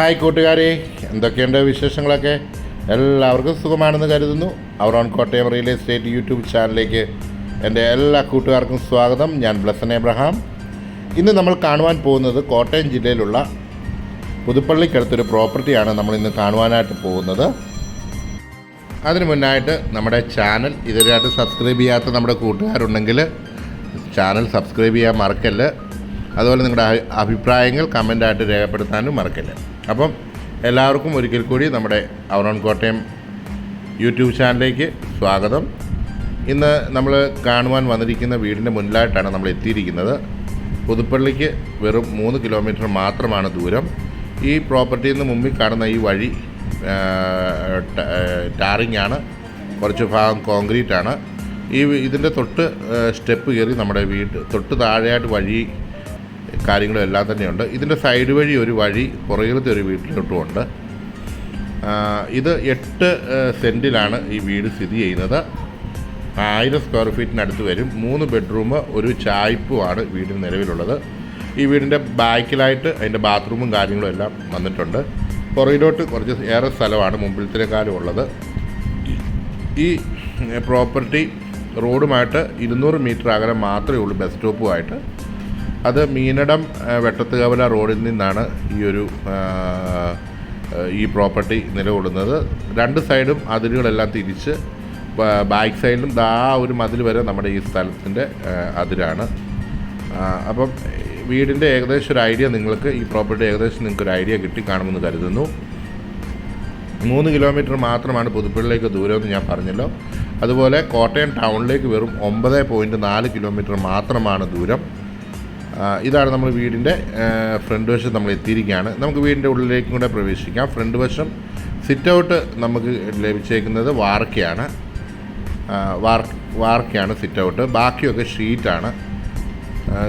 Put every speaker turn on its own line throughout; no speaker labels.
Hi കൂട്ടുകാരെ എന്തൊക്കെയുണ്ട് വിശേഷങ്ങളൊക്കെ? എല്ലാവർക്കും സുഖമാണെന്ന് കരുതുന്നു. Our own Kottayam real estate YouTube ചാനലിലേക്ക് എന്റെ എല്ലാ കൂട്ടുകാർക്കും സ്വാഗതം. ഞാൻ ബ്ലസൻ എബ്രഹാം. ഇന്ന് നമ്മൾ കാണുവാൻ പോകുന്നത് കോട്ടയം ജില്ലയിലുള്ള പുതുപ്പള്ളിക്കടുത്തൊരു പ്രോപ്പർട്ടിയാണ് നമ്മൾ ഇന്ന് കാണുവാനായിട്ട് പോകുന്നത്. അതിന് മുന്നായിട്ട് നമ്മുടെ ചാനൽ ഇതുവരെയായിട്ട് സബ്സ്ക്രൈബ് ചെയ്യാത്ത നമ്മുടെ കൂട്ടുകാരുണ്ടെങ്കിൽ ചാനൽ സബ്സ്ക്രൈബ് ചെയ്യാൻ മറക്കല്ല്. അതുപോലെ നിങ്ങളുടെ അഭി- അഭിപ്രായങ്ങൾ കമന്റായിട്ട് രേഖപ്പെടുത്താനും മറക്കില്ല. അപ്പം എല്ലാവർക്കും ഒരിക്കൽ കൂടി നമ്മുടെ അവറോൺ കോട്ടയം യൂട്യൂബ് ചാനലിലേക്ക് സ്വാഗതം. ഇന്ന് നമ്മൾ കാണുവാൻ വന്നിരിക്കുന്ന വീടിന്റെ മുന്നിലായിട്ടാണ് നമ്മൾ എത്തിയിരിക്കുന്നത്. പുതുപ്പള്ളിക്ക് വെറും മൂന്ന് കിലോമീറ്റർ മാത്രമാണ് ദൂരം. ഈ പ്രോപ്പർട്ടിയിൽ നിന്ന് മുമ്പിൽ കാണുന്ന ഈ വഴി ടാറിങ് ആണ് കുറച്ച് ഭാഗം കോൺക്രീറ്റ് ആണ് ഈ ഇതിന്റെ തൊട്ട് സ്റ്റെപ്പ് കയറി നമ്മുടെ വീട്. തൊട്ട് താഴെയായിട്ട് വഴി കാര്യങ്ങളും എല്ലാം തന്നെയുണ്ട്. ഇതിന്റെ സൈഡ് വഴി ഒരു വഴി പുറകിലത്തെ ഒരു വീട്ടിലോട്ടുമുണ്ട്. ഇത് എട്ട് സെന്റിലാണ് ഈ വീട് സ്ഥിതി ചെയ്യുന്നത്. ആയിരം സ്ക്വയർ ഫീറ്റിനടുത്ത് വരും. മൂന്ന് ബെഡ്റൂം ഒരു ചായ്പുമാണ് വീടിന് നിലവിലുള്ളത്. ഈ വീടിന്റെ ബാക്കിലായിട്ട് അതിന്റെ ബാത്റൂമും കാര്യങ്ങളും എല്ലാം വന്നിട്ടുണ്ട്. പുറകിലോട്ട് കുറച്ച് ഏറെ സ്ഥലമാണ് മുമ്പിലത്തിനേക്കാളും ഉള്ളത്. ഈ പ്രോപ്പർട്ടി റോഡുമായിട്ട് ഇരുന്നൂറ് മീറ്റർ അകലം മാത്രമേ ഉള്ളൂ ബസ് സ്റ്റോപ്പുമായിട്ട് അത് മീനടം ആ, വെട്ടത്തുകവല റോഡിൽ നിന്നാണ് ഈ ഒരു ഈ പ്രോപ്പർട്ടി നിലകൊള്ളുന്നത്. രണ്ട് സൈഡും അതിരുകളെല്ലാം തിരിച്ച് ബാക്ക് സൈഡിലും ദാ ഒരു മതിൽ വരെ നമ്മുടെ ഈ സ്ഥലത്തിന്റെ അതിരാണ്. ആ, അപ്പം വീടിന്റെ ഏകദേശം ഒരു ഐഡിയ നിങ്ങൾക്ക് ഈ പ്രോപ്പർട്ടി ഏകദേശം നിങ്ങൾക്ക് ഒരു ഐഡിയ കിട്ടി കാണുമെന്ന് കരുതുന്നു. മൂന്ന് കിലോമീറ്റർ മാത്രമാണ് പുതുപ്പള്ളിയിലേക്ക് ദൂരമെന്ന് ഞാൻ പറഞ്ഞല്ലോ. അതുപോലെ കോട്ടയം ടൗണിലേക്ക് വെറും ഒമ്പത് പോയിന്റ് നാല് കിലോമീറ്റർ മാത്രമാണ് ദൂരം. ആ, ഇതാണ് നമ്മൾ വീടിന്റെ ഫ്രണ്ട് വശം നമ്മൾ എത്തിയിരിക്കുകയാണ്. നമുക്ക് വീടിന്റെ ഉള്ളിലേക്കും കൂടെ പ്രവേശിക്കാം. ഫ്രണ്ട് വശം സിറ്റ് ഔട്ട് നമുക്ക് ലഭിച്ചേക്കുന്നത് വാർക്കയാണ്. ആ, വാർ വാർക്കയാണ് സിറ്റ് ഔട്ട് ബാക്കിയൊക്കെ ഷീറ്റാണ്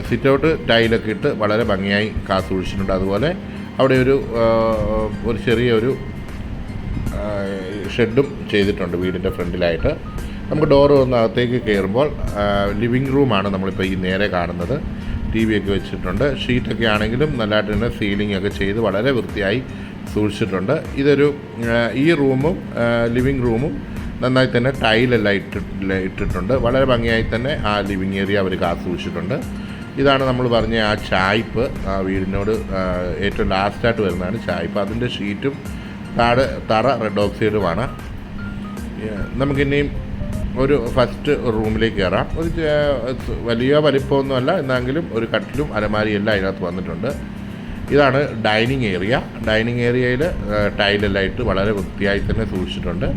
സിറ്റ് ഔട്ട് ടൈലൊക്കെ ഇട്ട് വളരെ ഭംഗിയായി കാത്തു സൂക്ഷിച്ചിട്ടുണ്ട്. അതുപോലെ അവിടെ ഒരു ഒരു ചെറിയൊരു ഷെഡും ചെയ്തിട്ടുണ്ട് വീടിന്റെ ഫ്രണ്ടിലായിട്ട് നമുക്ക് ഡോറ് ഒന്ന് അകത്തേക്ക് കയറുമ്പോൾ ലിവിങ് റൂമാണ് നമ്മളിപ്പോൾ ഈ നേരെ കാണുന്നത്. ടി വി ഒക്കെ വെച്ചിട്ടുണ്ട്. ഷീറ്റൊക്കെ ആണെങ്കിലും നല്ലതായിട്ട് തന്നെ സീലിംഗ് ഒക്കെ ചെയ്ത് വളരെ വൃത്തിയായി സൂക്ഷിച്ചിട്ടുണ്ട്. ഇതൊരു ഈ റൂമും ലിവിങ് റൂമും നന്നായി തന്നെ ടൈലെല്ലാം ഇട്ടിട്ട് ഇട്ടിട്ടുണ്ട്. വളരെ ഭംഗിയായി തന്നെ ആ ലിവിങ് ഏരിയ അവർ കാത്തുസൂക്ഷിച്ചിട്ടുണ്ട്. ഇതാണ് നമ്മൾ പറഞ്ഞ ആ ചായ്പ്. ആ വീടിനോട് ഏറ്റവും ലാസ്റ്റായിട്ട് വരുന്നതാണ് ചായ്പ്. അതിന്റെ ഷീറ്റും താഴെ തറ റെഡ് ഓക്സൈഡുമാണ്. നമുക്കിനിയും ഒരു ഫസ്റ്റ് റൂമിലേക്ക് കയറാം. ഒരു വലിയ വലിപ്പമൊന്നുമല്ല എന്നെങ്കിലും ഒരു കട്ടിലും അലമാരിയെല്ലാം അതിനകത്ത് വന്നിട്ടുണ്ട്. ഇതാണ് ഡൈനിങ് ഏരിയ. ഡൈനിങ് ഏരിയയിൽ ടൈലെല്ലാം ഇട്ട് വളരെ വൃത്തിയായി തന്നെ സൂക്ഷിച്ചിട്ടുണ്ട്.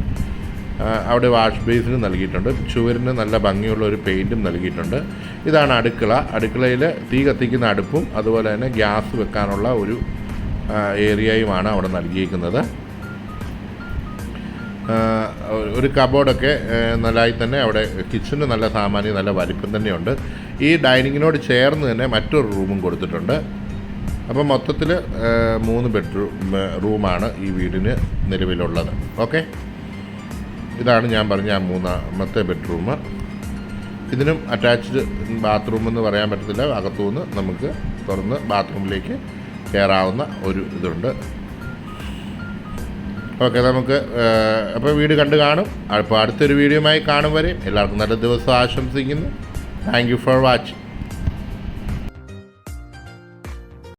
അവിടെ വാഷ് ബേസിനും നൽകിയിട്ടുണ്ട്. ചുവരിന് നല്ല ഭംഗിയുള്ള ഒരു പെയിന്റും നൽകിയിട്ടുണ്ട്. ഇതാണ് അടുക്കള. അടുക്കളയിൽ തീ കത്തിക്കുന്ന അടുപ്പും അതുപോലെ തന്നെ ഗ്യാസ് വെക്കാനുള്ള ഒരു ഏരിയയുമാണ് അവിടെ നൽകിയിരിക്കുന്നത്. ഒരു കബോർഡൊക്കെ നല്ലതായി തന്നെ അവിടെ കിച്ചന് നല്ല സാമാന്യം നല്ല വലിപ്പം തന്നെയുണ്ട്. ഈ ഡൈനിങ്ങിനോട് ചേർന്ന് തന്നെ മറ്റൊരു റൂമും കൊടുത്തിട്ടുണ്ട്. അപ്പം മൊത്തത്തിൽ മൂന്ന് ബെഡ്റൂം റൂമാണ് ഈ വീടിന് നിലവിലുള്ളത്. ഓക്കെ? ഇതാണ് ഞാൻ പറഞ്ഞ ആ മൂന്നാമത്തെ ബെഡ്റൂം. ഇതിനും അറ്റാച്ച്ഡ് ബാത്റൂം എന്ന് പറയാൻ പറ്റത്തില്ല. അകത്തുനിന്ന് നമുക്ക് തുറന്ന് ബാത്റൂമിലേക്ക് കയറാവുന്ന ഒരു ഇതുണ്ട്. ഓക്കെ നമുക്ക് അപ്പോൾ വീട് കണ്ട് കാണും. അപ്പോൾ അടുത്തൊരു വീഡിയോയുമായി കാണും വരെ എല്ലാവർക്കും നല്ല ദിവസം ആശംസിക്കുന്നു. Thank you for watching